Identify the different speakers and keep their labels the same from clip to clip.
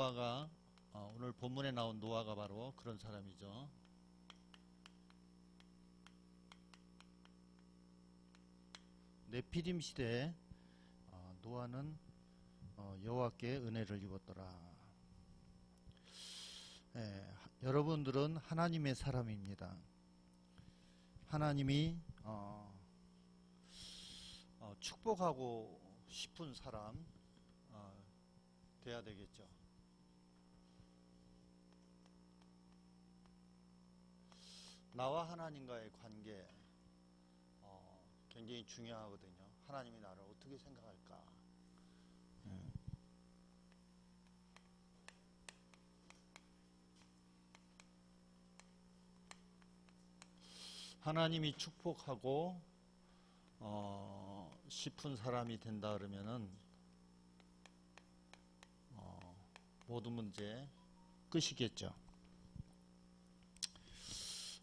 Speaker 1: 노아가 어, 오늘 본문에 나온 노아가 바로 그런 사람이죠. 네피림 시대에 어, 노아는 어, 여호와께 은혜를 입었더라. 예, 하- 여러분들은 하나님의 사람입니다. 하나님이 어, 어, 축복하고 싶은 사람 어, 돼야 되겠죠. 나와 하나님과의 관계 어, 굉장히 중요하거든요. 하나님이 나를 어떻게 생각할까? 예. 하나님이 축복하고 어, 싶은 사람이 된다 그러면은 어, 모든 문제 끝이겠죠.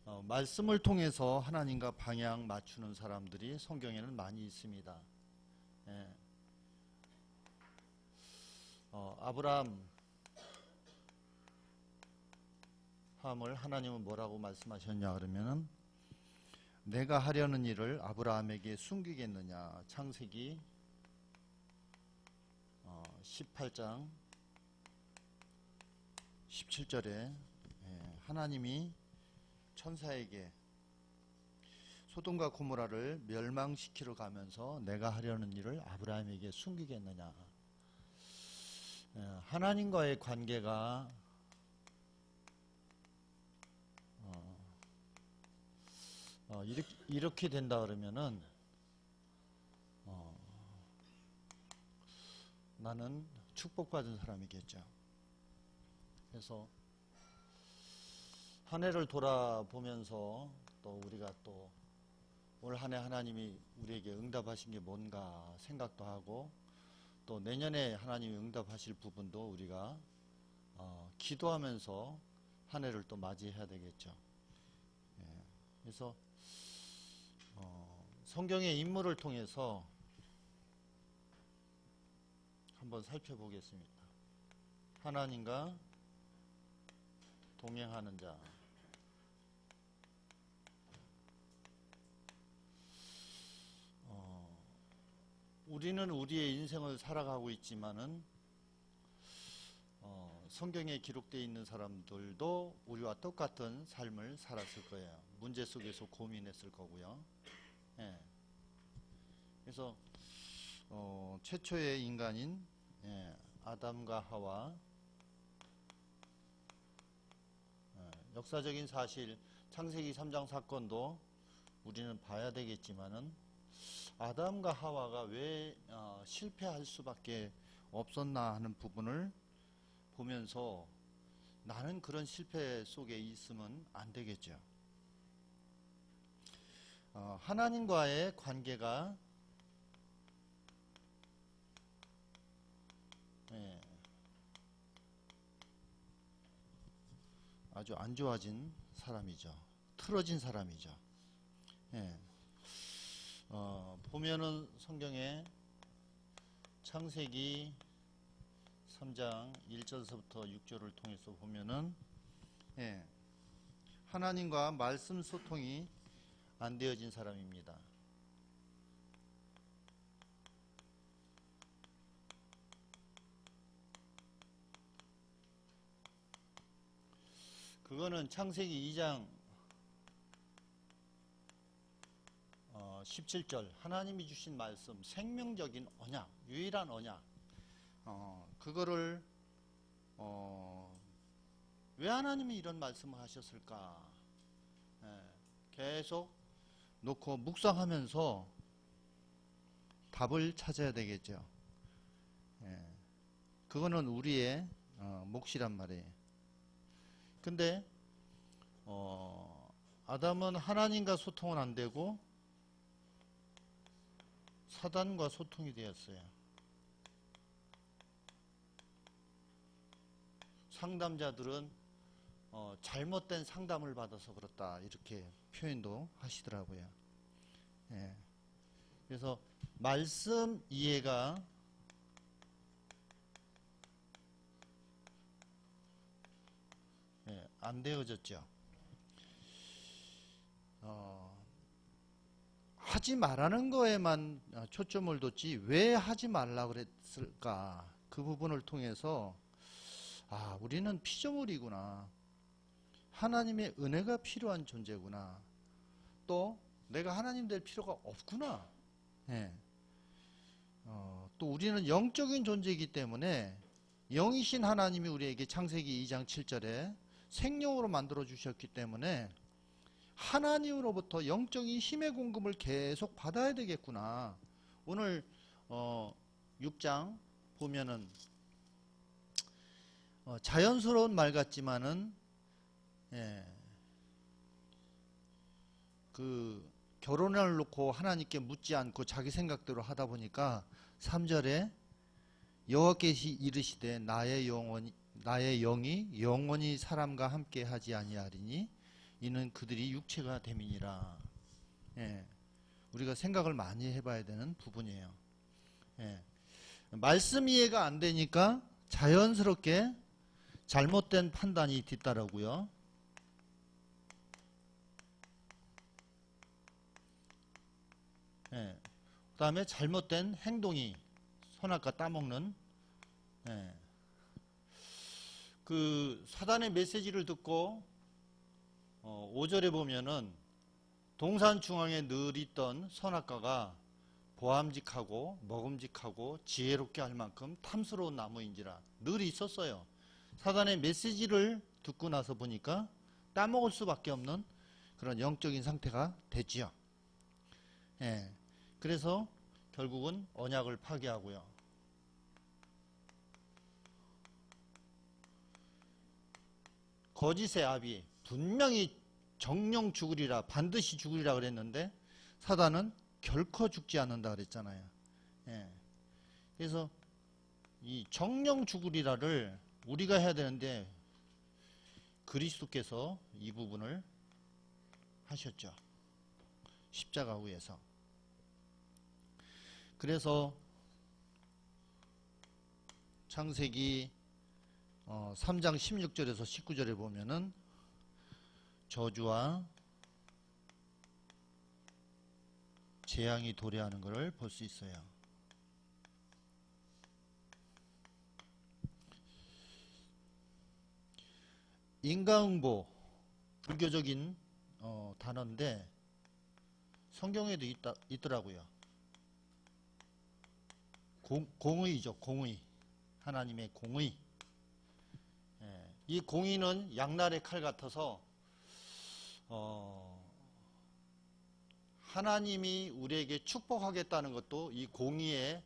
Speaker 1: 어, 말씀을 통해서 하나님과 방향 맞추는 사람들이 성경에는 많이 있습니다. 예. 어, 아브라함 함을 하나님은 뭐라고 말씀하셨냐 그러면은 내가 하려는 일을 아브라함에게 숨기겠느냐 창세기 어, 18장 17절에 예, 하나님이 천사에게 소돔과 고모라를 멸망시키러 가면서 내가 하려는 일을 아브라함에게 숨기겠느냐 예, 하나님과의 관계가 어, 어, 이렇게, 이렇게 된다 그러면은 어, 나는 축복받은 사람이겠죠. 그래서 한 해를 돌아보면서 또 우리가 또 올 한 해 하나님이 우리에게 응답하신 게 뭔가 생각도 하고 또 내년에 하나님이 응답하실 부분도 우리가 어, 기도하면서 한 해를 또 맞이해야 되겠죠. 예, 그래서 어, 성경의 인물을 통해서 한번 살펴보겠습니다. 하나님과 동행하는 자. 우리는 우리의 인생을 살아가고 있지만은 어, 성경에 기록되어 있는 사람들도 우리와 똑같은 삶을 살았을 거예요. 문제 속에서 고민했을 거고요. 예. 그래서 어, 최초의 인간인 예, 아담과 하와 예, 역사적인 사실 창세기 3장 사건도 우리는 봐야 되겠지만은 아담과 하와가 왜 어, 실패할 수밖에 없었나 하는 부분을 보면서 나는 그런 실패 속에 있으면 안 되겠죠. 어, 하나님과의 관계가 예, 아주 안 좋아진 사람이죠. 틀어진 사람이죠. 예. 어, 보면은 성경에 창세기 3장 1절서부터 6절을 통해서 보면은 예, 하나님과 말씀 소통이 안 되어진 사람입니다. 그거는 창세기 2장 어, 17절 하나님이 주신 말씀 생명적인 언약 유일한 언약. 어, 그거를 어, 왜 하나님이 이런 말씀을 하셨을까? 예, 계속 놓고 묵상하면서 답을 찾아야 되겠죠. 예, 그거는 우리의 어, 몫이란 말이에요. 근데 어, 아담은 하나님과 소통은 안 되고 사단과 소통이 되었어요. 상담자들은 어, 잘못된 상담을 받아서 그렇다 이렇게 표현도 하시더라고요. 예. 그래서 말씀 이해가 안 되어졌죠. 어, 하지 말라는 거에만 초점을 뒀지 왜 하지 말라 그랬을까? 그 부분을 통해서 아 우리는 피조물이구나. 하나님의 은혜가 필요한 존재구나. 또 내가 하나님 될 필요가 없구나. 예. 어, 또 우리는 영적인 존재이기 때문에 영이신 하나님이 우리에게 창세기 2장 7절에 생명으로 만들어 주셨기 때문에 하나님으로부터 영적인 힘의 공급을 계속 받아야 되겠구나. 오늘 어 6장 보면은 어 자연스러운 말 같지만은 예, 그 결혼을 놓고 하나님께 묻지 않고 자기 생각대로 하다 보니까 3절에 여호와께서 이르시되 나의 영혼이 나의 영이 영원히 사람과 함께 하지 아니하리니 이는 그들이 육체가 됨이니라. 예. 우리가 생각을 많이 해봐야 되는 부분이에요. 예. 말씀 이해가 안 되니까 자연스럽게 잘못된 판단이 뒤따르고요. 예. 그 다음에 잘못된 행동이 선악과 따먹는 예. 그 사단의 메시지를 듣고 어, 5절에 보면은 동산 중앙에 늘 있던 선악과가 보암직하고 먹음직하고 지혜롭게 할 만큼 탐스러운 나무인지라 늘 있었어요. 사단의 메시지를 듣고 나서 보니까 따먹을 수밖에 없는 그런 영적인 상태가 됐지요. 예. 그래서 결국은 언약을 파괴하고요. 거짓의 압이 분명히 정령 죽으리라 반드시 죽으리라 그랬는데 사단은 결코 죽지 않는다 그랬잖아요. 예. 그래서 이 정령 죽으리라를 우리가 해야 되는데 그리스도께서 이 부분을 하셨죠. 십자가 위에서. 그래서 창세기 3장 16절에서 19절에 보면은 저주와 재앙이 도래하는 것을 볼 수 있어요. 인과응보 불교적인 어, 단어인데 성경에도 있다, 있더라고요. 공, 공의죠, 공의. 하나님의 공의. 예, 이 공의는 양날의 칼 같아서 어, 하나님이 우리에게 축복하겠다는 것도 이 공의에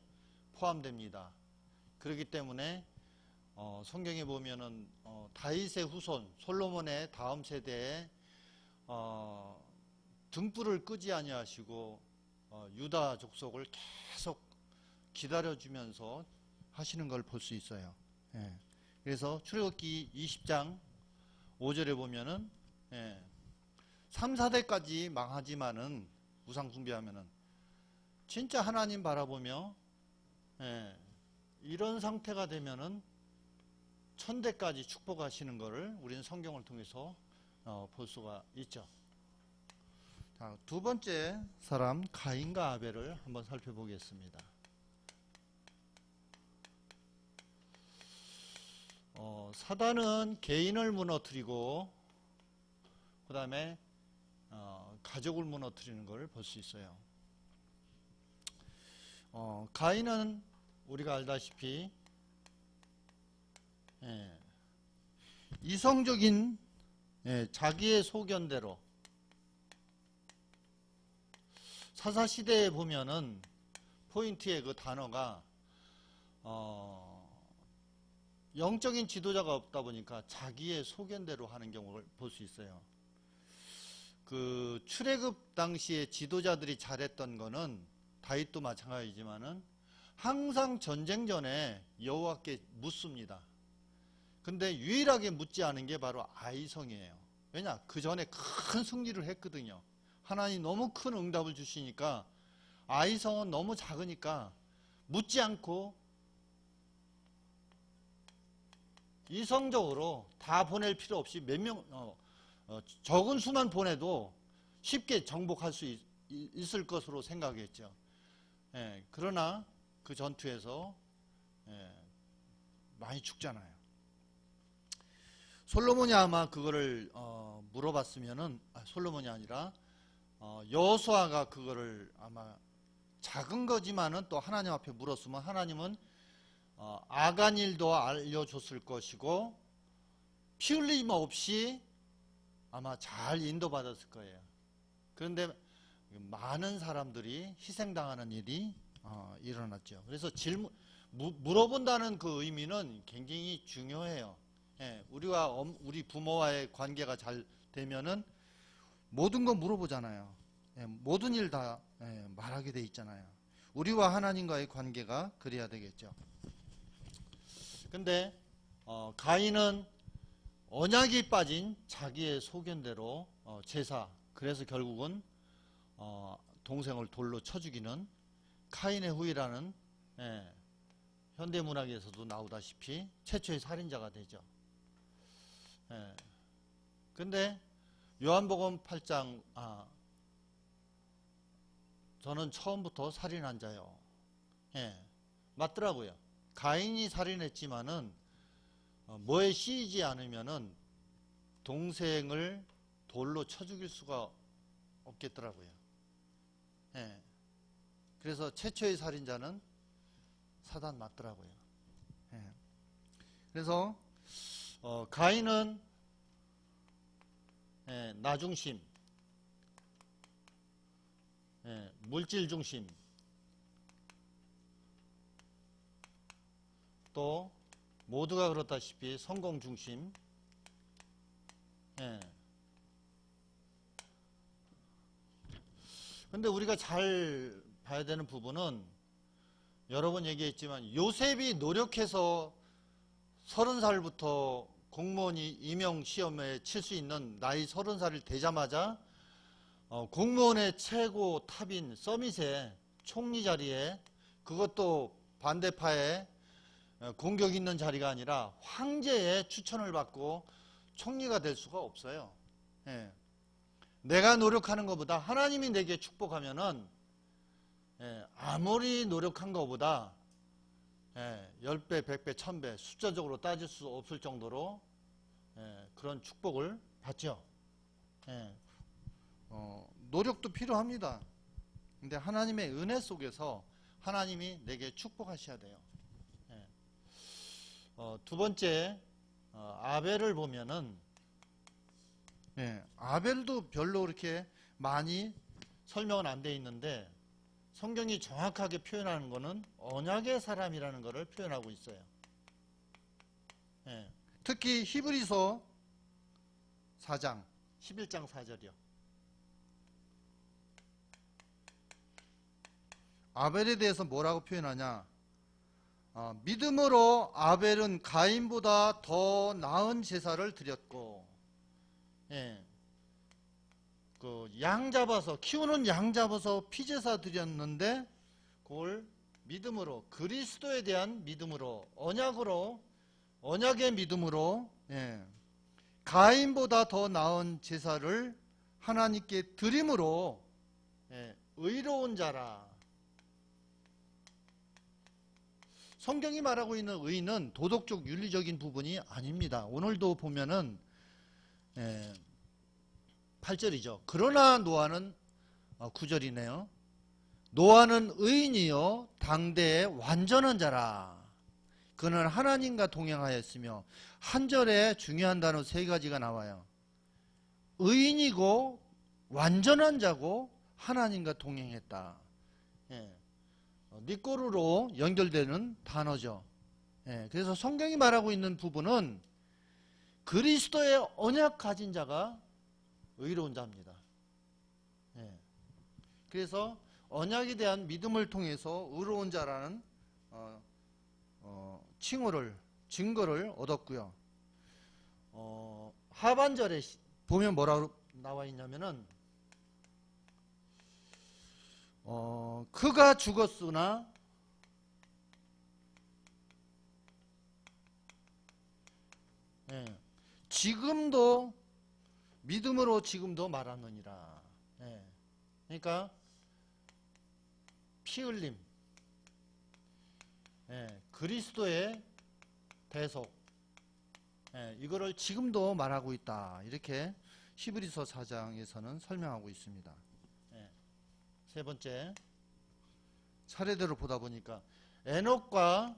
Speaker 1: 포함됩니다. 그렇기 때문에 어, 성경에 보면은 어, 다윗의 후손 솔로몬의 다음 세대에 어, 등불을 끄지 아니하시고 어, 유다 족속을 계속 기다려주면서 하시는 걸 볼 수 있어요. 예. 그래서 출애굽기 20장 5절에 보면은 예. 3, 4대까지 망하지만은 우상 숭배하면은 진짜 하나님 바라보며 예, 이런 상태가 되면은 천대까지 축복하시는 것을 우리는 성경을 통해서 어, 볼 수가 있죠. 자, 두 번째 사람 가인과 아벨을 한번 살펴보겠습니다. 어, 사단은 개인을 무너뜨리고 그 다음에 어, 가족을 무너뜨리는 걸볼수 있어요. 어, 가인은 우리가 알다시피 예, 이성적인 예, 자기의 소견대로 사사시대에 보면은 포인트의 그 단어가 어, 영적인 지도자가 없다 보니까 자기의 소견대로 하는 경우를 볼 수 있어요. 그 출애굽 당시에 지도자들이 잘했던 거는 다윗도 마찬가지지만은 항상 전쟁 전에 여호와께 묻습니다. 근데 유일하게 묻지 않은 게 바로 아이성이에요. 왜냐? 그 전에 큰 승리를 했거든요. 하나님 너무 큰 응답을 주시니까 아이성은 너무 작으니까 묻지 않고 이성적으로 다 보낼 필요 없이 몇 명, 어, 어, 적은 수만 보내도 쉽게 정복할 수 있, 을 것으로 생각했죠. 예, 그러나 그 전투에서 예, 많이 죽잖아요. 솔로몬이 아마 그거를 어, 물어봤으면은 아, 솔로몬이 아니라 어, 여호수아가 그거를 아마 작은 거지만은 또 하나님 앞에 물었으면 하나님은 어, 악한 일도 알려줬을 것이고 피 흘림 없이 아마 잘 인도받았을 거예요. 그런데 많은 사람들이 희생당하는 일이 어, 일어났죠. 그래서 질문 무- 물어본다는 그 의미는 굉장히 중요해요. 예, 우리와 엄- 우리 부모와의 관계가 잘 되면은 모든 거 물어보잖아요. 예, 모든 일다 예, 말하게 돼 있잖아요. 우리와 하나님과의 관계가 그래야 되겠죠. 근데 어, 가인은 언약이 빠진 자기의 소견대로 어, 제사 그래서 결국은 어, 동생을 돌로 쳐 죽이는 카인의 후이라는 예, 현대 문학에서도 나오다시피 최초의 살인자가 되죠. 예. 근데 요한복음 8장 아 저는 처음부터 살인한 자요. 예. 맞더라고요. 가인이 살인했지만은 어, 뭐에 씌이지 않으면은 동생을 돌로 쳐 죽일 수가 없겠더라고요. 예. 그래서 최초의 살인자는 사단 맞더라고요. 예. 그래서 어, 가인은 예, 나 중심, 예, 물질 중심, 또 모두가 그렇다시피 성공 중심, 예. 근데 우리가 잘 봐야 되는 부분은 여러 번 얘기했지만 요셉이 노력해서 서른 살부터 공무원이 임용 시험에 칠 수 있는 나이 서른 살을 되자마자 어, 공무원의 최고 탑인 서밋의 총리 자리에 그것도 반대파의 어, 공격 있는 자리가 아니라 황제의 추천을 받고 총리가 될 수가 없어요. 예. 내가 노력하는 것보다 하나님이 내게 축복하면은 예, 아무리 노력한 것보다 예, 10배, 100배, 1000배 숫자적으로 따질 수 없을 정도로 예, 그런 축복을 받죠. 예, 어, 노력도 필요합니다. 근데 하나님의 은혜 속에서 하나님이 내게 축복하셔야 돼요. 예. 어, 두 번째 어, 아벨을 보면은 예, 아벨도 별로 그렇게 많이 설명은 안 돼 있는데 성경이 정확하게 표현하는 것은 언약의 사람이라는 것을 표현하고 있어요. 예, 특히 히브리서 4장 11장 4절이요. 아벨에 대해서 뭐라고 표현하냐? 아, 믿음으로 아벨은 가인보다 더 나은 제사를 드렸고, 예, 그 양 잡아서 키우는 양 잡아서 피제사 드렸는데 그걸 믿음으로 그리스도에 대한 믿음으로 언약으로 언약의 믿음으로 예, 가인보다 더 나은 제사를 하나님께 드림으로 예, 의로운 자라. 성경이 말하고 있는 의는 도덕적 윤리적인 부분이 아닙니다. 오늘도 보면은 예, 8절이죠. 그러나 노아는 어, 9절이네요. 노아는 의인이요 당대의 완전한 자라. 그는 하나님과 동행하였으며 한 절에 중요한 단어 세 가지가 나와요. 의인이고 완전한 자고 하나님과 동행했다. 예. 어, 니꼬르로 연결되는 단어죠. 예. 그래서 성경이 말하고 있는 부분은 그리스도의 언약 가진 자가 의로운 자입니다. 예. 그래서 언약에 대한 믿음을 통해서 의로운 자라는 어, 어, 칭호를 증거를 얻었고요. 어, 하반절에 시- 보면 뭐라고 나와 있냐면은 어, 그가 죽었으나 예. 지금도 믿음으로 지금도 말하느니라. 예. 그러니까 피 흘림, 예. 그리스도의 대속, 예. 이거를 지금도 말하고 있다. 이렇게 히브리서 4장에서는 설명하고 있습니다. 예. 세 번째 차례대로 보다 보니까 에녹과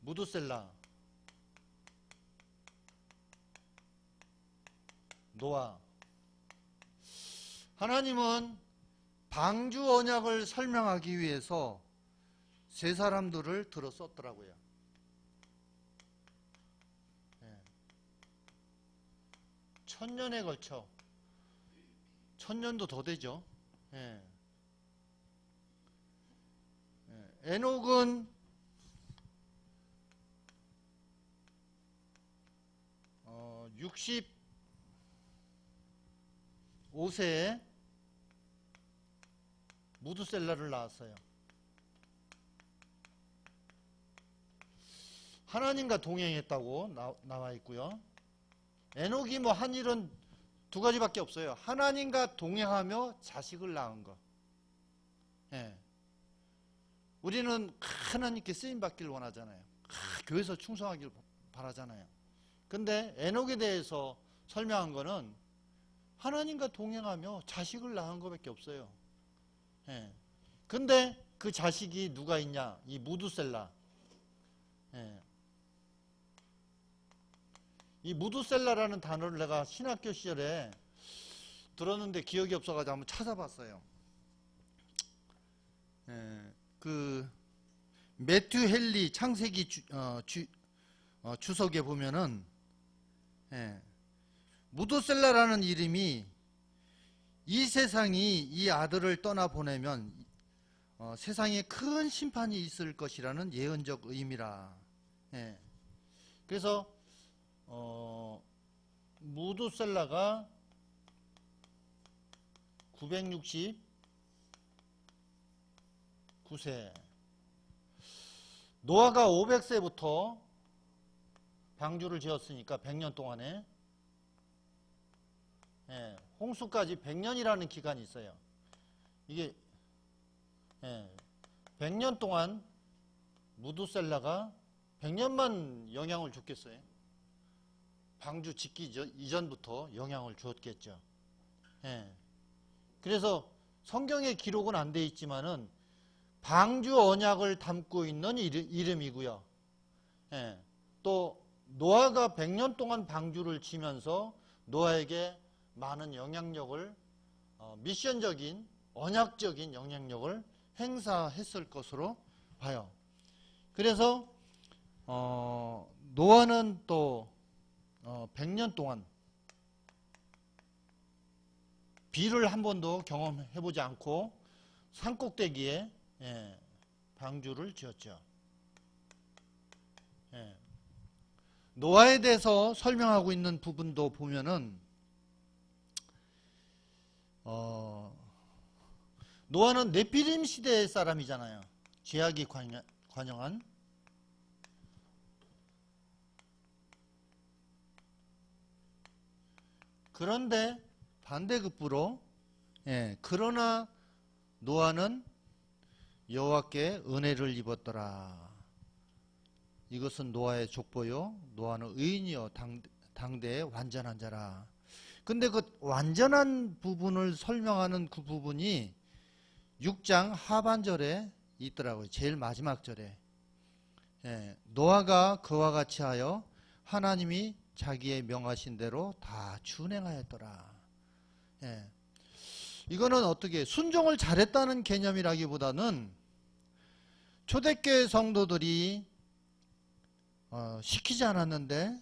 Speaker 1: 무드셀라 노아 하나님은 방주 언약을 설명하기 위해서 세 사람들을 들어 썼더라고요. 예. 천년에 걸쳐 천년도 더 되죠. 예. 예. 에녹은 어, 65세에 무드셀라를 낳았어요. 하나님과 동행했다고 나, 나와 있고요. 에녹이 뭐 한 일은 두 가지밖에 없어요. 하나님과 동행하며 자식을 낳은 것. 예. 우리는 하나님께 쓰임 받기를 원하잖아요. 아, 교회에서 충성하기를 바라잖아요. 근데 에녹에 대해서 설명한 거는 하나님과 동행하며 자식을 낳은 것밖에 없어요. 예. 근데 그 자식이 누가 있냐? 이 무두셀라. 예. 이 무두셀라라는 단어를 내가 신학교 시절에 들었는데 기억이 없어가지고 한번 찾아봤어요. 예. 그 매튜 헬리 창세기 주, 어, 주, 어, 주석에 보면은 예, 무도셀라라는 이름이 이 세상이 이 아들을 떠나 보내면 어, 세상에 큰 심판이 있을 것이라는 예언적 의미라. 예. 그래서 어, 무두셀라가 969세 노아가 500세부터 방주를 지었으니까 100년 동안에 예, 홍수까지 100년이라는 기간이 있어요. 이게 예, 100년 동안 무두셀라가 100년만 영향을 줬겠어요. 방주 짓기 이전부터 영향을 주었겠죠. 예. 그래서 성경의 기록은 안 돼 있지만은 방주 언약을 담고 있는 이름, 이고요 예. 또 노아가 100년 동안 방주를 치면서 노아에게 많은 영향력을 어, 미션적인 언약적인 영향력을 행사했을 것으로 봐요. 그래서 어, 노아는 또 어, 100년 동안 비를 한 번도 경험해보지 않고 산꼭대기에 예, 방주를 지었죠. 예. 노아에 대해서 설명하고 있는 부분도 보면은 어, 노아는 네피림 시대의 사람이잖아요. 제약이 관영한 그런데 반대급부로 예, 그러나 노아는 여호와께 은혜를 입었더라. 이것은 노아의 족보요. 노아는 의인이요 당, 당대의 완전한 자라. 근데 그 완전한 부분을 설명하는 그 부분이 6장 하반절에 있더라고요. 제일 마지막 절에. 예, 노아가 그와 같이 하여 하나님이 자기의 명하신 대로 다 준행하였더라. 예. 이거는 어떻게 순종을 잘했다는 개념이라기보다는 초대교회 성도들이 어, 시키지 않았는데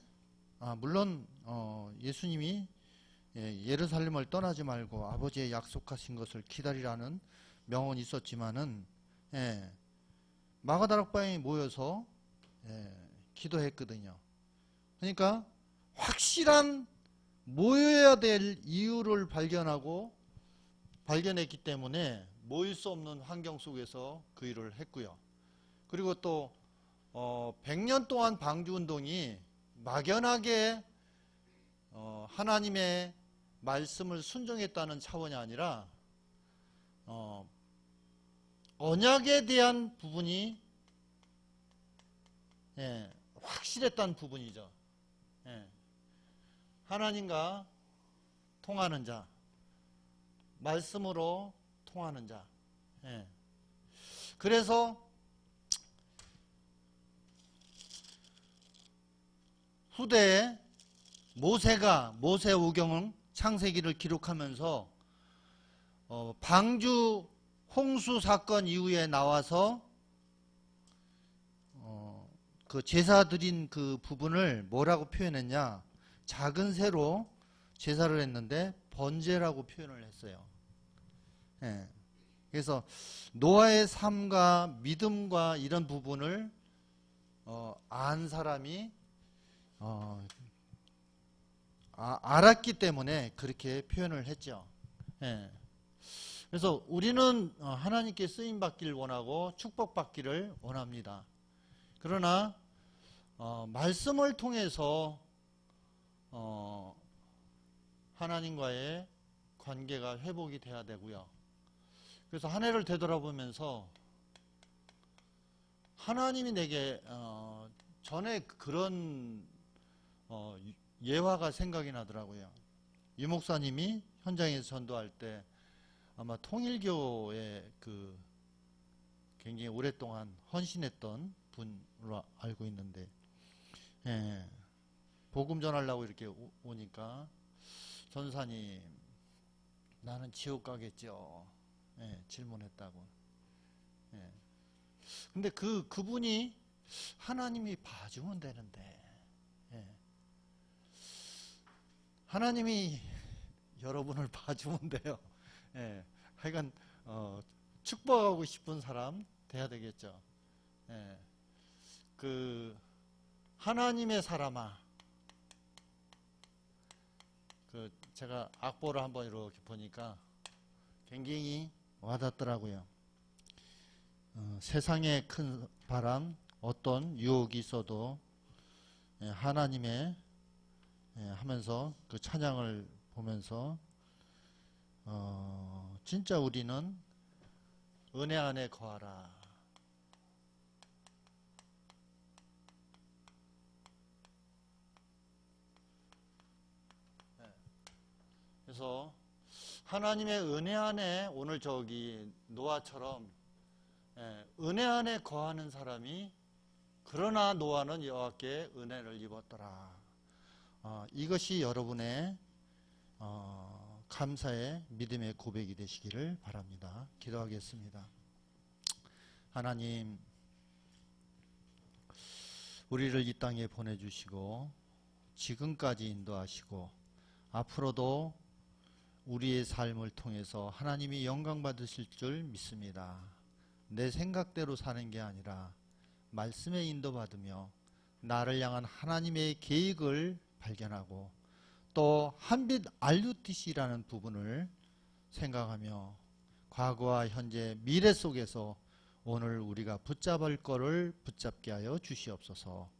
Speaker 1: 아, 물론 어, 예수님이 예, 루살렘을 떠나지 말고 아버지의 약속하신 것을 기다리라는 명언이 있었지만은 예, 마가다락방에 모여서 예, 기도했거든요. 그러니까 확실한 모여야 될 이유를 발견하고 발견했기 때문에 모일 수 없는 환경 속에서 그 일을 했고요. 그리고 또 어, 100년 동안 방주 운동이 막연하게 어, 하나님의 말씀을 순종했다는 차원이 아니라 어, 언약에 대한 부분이 예, 확실했다는 부분이죠. 예. 하나님과 통하는 자, 말씀으로 통하는 자. 예. 그래서 후대에 모세가 모세오경은 창세기를 기록하면서 어, 방주 홍수 사건 이후에 나와서 어, 그 제사 드린 그 부분을 뭐라고 표현했냐? 작은 새로 제사를 했는데 번제라고 표현을 했어요. 예. 그래서 노아의 삶과 믿음과 이런 부분을 어, 안 사람이 어, 아, 알았기 때문에 그렇게 표현을 했죠. 예. 그래서 우리는 어, 하나님께 쓰임 받기를 원하고 축복 받기를 원합니다. 그러나 어, 말씀을 통해서 어, 하나님과의 관계가 회복이 돼야 되고요. 그래서 한 해를 되돌아보면서 하나님이 내게 어, 전에 그런 어, 예화가 생각이 나더라고요. 유 목사님이 현장에서 전도할 때 아마 통일교에 그 굉장히 오랫동안 헌신했던 분으로 알고 있는데 예, 복음 전하려고 이렇게 오, 오니까 전사님 나는 지옥 가겠죠. 예, 질문했다고. 예. 근데 그 그분이 하나님이 봐주면 되는데 예. 하나님이 여러분을 봐주면 돼요. 예. 하여간 어, 축복하고 싶은 사람 돼야 되겠죠. 예. 그 하나님의 사람아. 그 제가 악보를 한번 이렇게 보니까 굉장히 와닿더라고요. 어, 세상에 큰 바람, 어떤 유혹이 있어도 예, 하나님의 예, 하면서 그 찬양을 보면서 어, 진짜 우리는 은혜 안에 거하라. 그래서 하나님의 은혜 안에 오늘 저기 노아처럼 예, 은혜 안에 거하는 사람이 그러나 노아는 여호와께 은혜를 입었더라. 어, 이것이 여러분의 어, 감사의 믿음의 고백이 되시기를 바랍니다. 기도하겠습니다. 하나님, 우리를 이 땅에 보내주시고 지금까지 인도하시고 앞으로도 우리의 삶을 통해서 하나님이 영광 받으실 줄 믿습니다. 내 생각대로 사는 게 아니라 말씀에 인도받으며 나를 향한 하나님의 계획을 발견하고 또 한빛 알루티시라는 부분을 생각하며 과거와 현재 미래 속에서 오늘 우리가 붙잡을 거를 붙잡게 하여 주시옵소서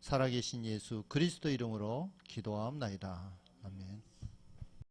Speaker 1: 살아계신 예수 그리스도 이름으로 기도하옵나이다. 아멘.